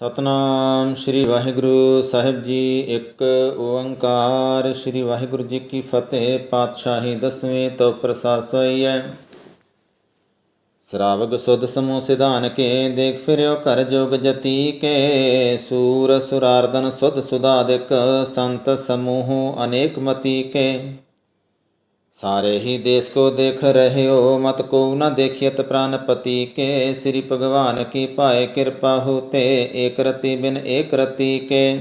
ਸਤਨਾਮ ਸ੍ਰੀ ਵਾਹਿਗੁਰੂ ਸਾਹਿਬ ਜੀ। ਇੱਕ ਓੰਕਾਰ, ਸ੍ਰੀ ਵਾਹਿਗੁਰੂ ਜੀ ਕੀ ਫਤਿਹ। ਪਾਤਸ਼ਾਹੀ ਦਸਵੇਂ ਤੋਂ ਪ੍ਰਸਾਦ ਸੋਈਐ ਸ਼ਰਾਵਗ ਸੁਧ ਸਮੂਹ ਸਿਧਾਨ ਕੇ, ਦੇਖ ਫਿਰਿਓ ਕਰ ਜੋਗ ਜਤੀ ਕੇ। ਸੂਰ ਸੁਰਾਰਦਨ ਸੁਧ ਸੁਧਾਦਿਕ ਸੰਤ ਸਮੂਹ ਅਨੇਕ ਮਤੀ ਕੇ। ਸਾਰੇ ਹੀ ਦੇਸ ਕੋ ਦੇਖ ਰਹੇ ਹੋ, ਮਤ ਕੋ ਨ ਦੇਖਿयत ਪ੍ਰਾਨਪਤੀ ਕੇ। ਸ੍ਰੀ ਭਗਵਾਨ ਕੀ ਪਾਏ ਕਿਰਪਾ ਹੋਤੇ, ਏਕ ਰਤੀ ਬਿਨ ਏਕ ਰਤੀ ਕੇ।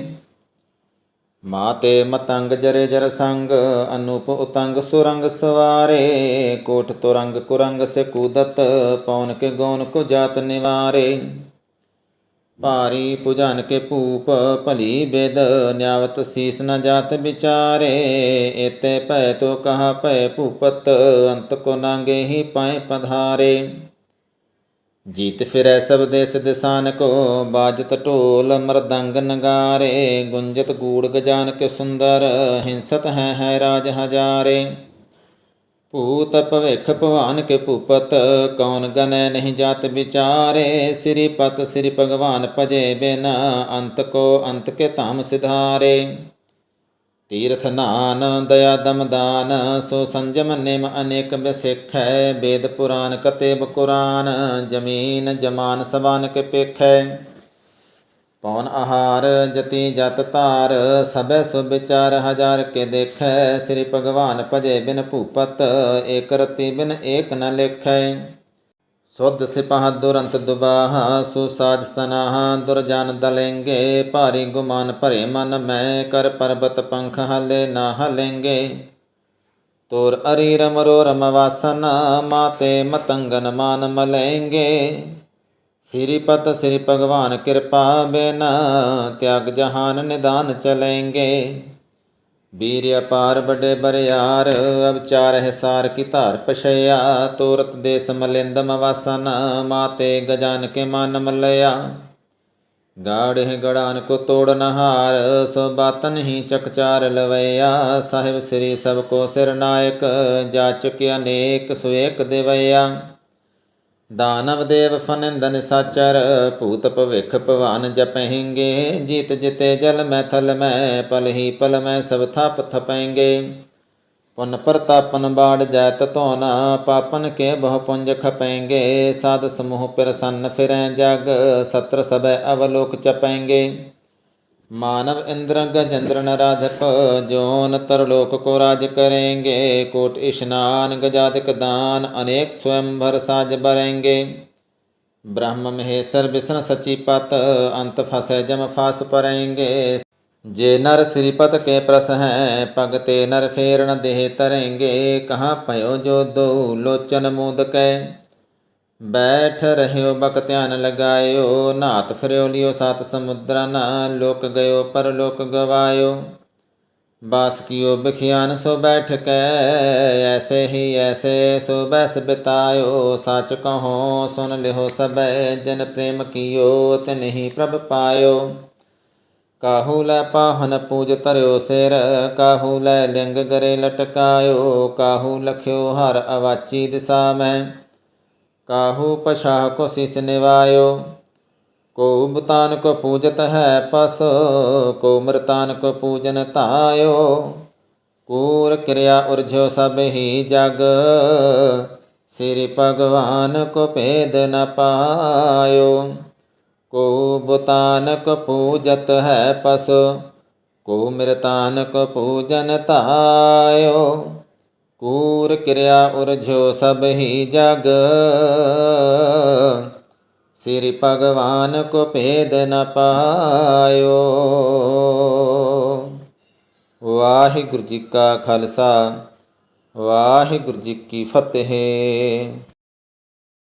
ਮਾਤੇ ਮਤੰਗ ਜਰੇ ਜਰ ਸੰਗ, ਅਨੂਪ ਉਤੰਗ ਸੁਰੰਗ ਸਵਾਰੇ। ਕੋਟ ਤੁਰੰਗ ਕੁਰੰਗ ਸੇ ਕੂਦਤ ਪੌਨ ਕੇ ਗੌਨ ਕੋ ਜਾਤ ਨਿਵਾਰੇ। ਭਾਰੀ ਪੁਜਨ ਕੇ ਭੂਪ ਭਲੀ ਬੇਦ, ਨਿਆਵਤ ਸੀਸ ਨ ਜਾਤ ਵਿਚਾਰੇ। ਏਤੇ ਭੈ ਤੋ ਕਹਾ ਭੈ ਭੂਪਤ, ਅੰਤ ਕੋ ਨਾਂਗੇ ਹੀ ਪਾਏ ਪਧਾਰੇ। ਜੀਤ ਫਿਰੈ ਸਭ ਦੇਸ ਦਿਸਾਨ ਕੋ, ਬਾਜਤ ਢੋਲ ਮਰਦੰਗ ਨਗਾਰੇ। ਗੁੰਜਤ ਗੂੜ ਗਜਾਨ ਕੇ ਸੁੰਦਰ, ਹਿੰਸਤ ਹੈ ਹੈ ਰਾਜ ਹਜਾਰੇ। ਭੂਤ ਭਵਿਖ ਭਵਾਨ ਕੇ ਭੂਪਤ, ਕੌਣ ਗਨੈ ਨਹੀਂ ਜਾਤ ਵਿਚਾਰੇ? ਸ੍ਰੀ ਪਤ ਸ੍ਰੀ ਭਗਵਾਨ ਭਜੇ ਬਿਨ, ਅੰਤ ਕੋ ਅੰਤ ਕੇ ਧਾਮ ਸਿਧਾਰੇ। ਤੀਰਥ ਨਾਨ, ਦਇਆ ਦਮਦਾਨ ਸੋ ਸੰਜਮ ਨਿਮ ਅਨੇਕ ਬਿਸਿਖੈ ਵੇਦ ਪੁਰਾਨ ਕਤੇਬ ਕੁਰਾਨ, ਜਮੀਨ ਜਮਾਨ ਸਬਾਨ ਕੇ ਪੇਖੈ। ਪੌਨ ਆਹਾਰ ਜਤੀ ਜਤ ਤਾਰ ਸਭੈ ਸੁ ਵਿਚਾਰ ਹਜ਼ਾਰ ਕੇ ਦੇਖੈ, ਸ੍ਰੀ ਭਗਵਾਨ ਭਜੇ ਬਿਨ ਭੂਪਤ, ਏਕ ਰਤੀ ਬਿਨ ਏਕ ਨ ਲੇਖੈ। ਸੁਧ ਸਿਪਾਹ ਦੁਰੰਤ ਦੁਬਾਹ, ਸੁਸਾਜ ਸਨਾਹ ਦੁਰਜਨ ਦਲੇਂਗੇ, ਭਾਰੀ ਗੁਮਾਨ ਭਰੇ ਮਨ ਮੈਂ, ਕਰ ਪਰਬਤ ਪੰਖ ਹਲੇ ਨਾ ਹਲੇਂਗੇ। ਤੋਰ ਅਰੀ ਰਮ ਰੋ ਰਮ ਵਾਸਨ, ਮਾਤੇ ਮਤੰਗਨ ਮਾਨ ਮਲੇਂਗੇ। ਸ੍ਰੀ ਪਤ ਸ੍ਰੀ ਭਗਵਾਨ ਕਿਰਪਾ ਬਿਨ ਤਿਆਗ ਜਹਾਨ ਨਿਦਾਨ ਚਲੇਂਗੇ। ਵੀਰ ਅਪਾਰ ਬੜੇ ਬਰਿਆਰ, ਅਵਚਾਰ ਹੈ ਸਾਰ ਕੀ ਧਾਰ ਪਛਿਆ। ਤੋਰਤ ਦੇਸ ਮਲਿੰਦਮ ਵਾਸਨ ਮਾਤੇ ਗਜਾਨ ਕੇ ਮਨ ਮਲਿਆ। ਗਾੜਹਿ ਗੜਾਨ ਕੋ ਤੋੜ ਨਹਾਰ, ਸੋ ਬਾਤਨ ਹੀ ਚਕਚਾਰ ਲਵਈਆ। ਸਾਹਿਬ ਸ੍ਰੀ ਸਭ ਕੋ ਸਿਰ ਨਾਇਕ ਜਾਚਕ ਅਨੇਕ ਸੁਏਕ ਦੇਵਈਆ। ਦਾਨਵ ਦੇਵ ਫਨਿੰਦਨ ਸਾਚਰ, ਭੂਤ ਭਵਿਖ ਭਵਾਨ ਜਪਹਿੰਗੇ, ਜੀਤ ਜਿਤੇ ਜਲ ਮੈਂ ਥਲ ਮੈਂ, ਪਲ ਹੀ ਪਲ ਮੈਂ ਸਭ ਥਪ ਥਪੈਂਗੇ ਪੁਨ ਪ੍ਰਤਾਪਨ ਬਾੜ ਜੈਤ ਧੋਨ, ਪਾਪਨ ਕੇ ਬਹੁ ਪੁੰਜ ਖਪੈਂਗੇ ਸਾਧ ਸਮੂਹ ਪ੍ਰਸੰਨ ਫਿਰੈ ਜਗ, ਸਤਰ ਸਭੈ ਅਵਲੋਕ ਚਪੈਂਗੇ मानव इंद्र गजेंद्र नराधप जोन तरलोक को राज करेंगे कोट स्नान गजादिक दान अनेक स्वयंभर साज बरेंगे ब्रह्म महेश्वर विष्णु सचिपत अंत फसे जम फास परेंगे जे नर श्रीपत के प्रस हैं पगते नर फेरण देह तरेंगे कहाँ पयो जो दो लोचन मूद कै ਬੈਠ ਰਹਿਓ ਬਕ ਧਿਆਨ ਲਗਾਇਓ ਨਾਤ ਫਿਰਿਓ ਲਿਓ ਸਤ ਸਮੁੰਦਰਨ ਲੋਕ ਗਇਓ ਪਰ ਲੋਕ ਗਵਾਇਓ। ਬਾਸ ਕੀਓ ਬਖਿਆਨ ਸੋ ਬੈਠ ਕੇ, ਐਸੇ ਹੀ ਐਸੇ ਸੋ ਬੈਸ ਬਿਤਾਇਓ। ਸਚ ਕਹੋ ਸੁਨ ਲਿਓ ਸਬੈ ਜਨ ਪ੍ਰੇਮ ਕੀਓ ਤਿਨਹੀ ਪ੍ਰਭ ਪਾਇਓ। ਕਾਹੂ ਲੈ ਪਾਹਨ ਪੂਜ ਧਰਿਓ ਸਿਰ, ਕਾਹੂ ਲੈ ਲਿੰਗ ਗਰੇ ਲਟਕਾਇਓ। ਕਾਹੂ ਲਖਿਓ ਹਰ ਅਵਾਚੀ ਦਿਸਾ ਮੈਂ। ਕਾਹੂ ਪਛਾਹ ਕੋ ਸਿਸ ਨਿਵਾਇਓ ਕੋ ਬਤਾਨ ਕੋ ਪੂਜਤ ਹੈ ਪਸ ਕੋ ਮਰਤਾਨ ਕੋ ਪੂਜਨ ਧਾਇਓ ਕੂਰ ਕਿਰਿਆ ਉਰਜੋ ਸਭ ਹੀ ਜਗ ਸ੍ਰੀ ਭਗਵਾਨ ਕੋ ਭੇਦ ਨ ਪਾਇਓ ਕੋ ਬਤਾਨ ਕੋ ਪੂਜਤ ਹੈ ਪਸ ਕੋ ਮਿਰਤਾਨ ਕੋ ਪੂਜਨ ਧਾਇਓ ਪੂਰ ਕਿਰਿਆ ਉਰਜੋ ਸਭ ਹੀ ਜਗ। ਸ੍ਰੀ ਭਗਵਾਨ ਕੋ ਭੇਦ ਨ ਪਾਇਓ। ਵਾਹਿਗੁਰੂ ਜੀ ਕਾ ਖਾਲਸਾ, ਵਾਹਿਗੁਰੂ ਜੀ ਕੀ ਫਤਿਹ।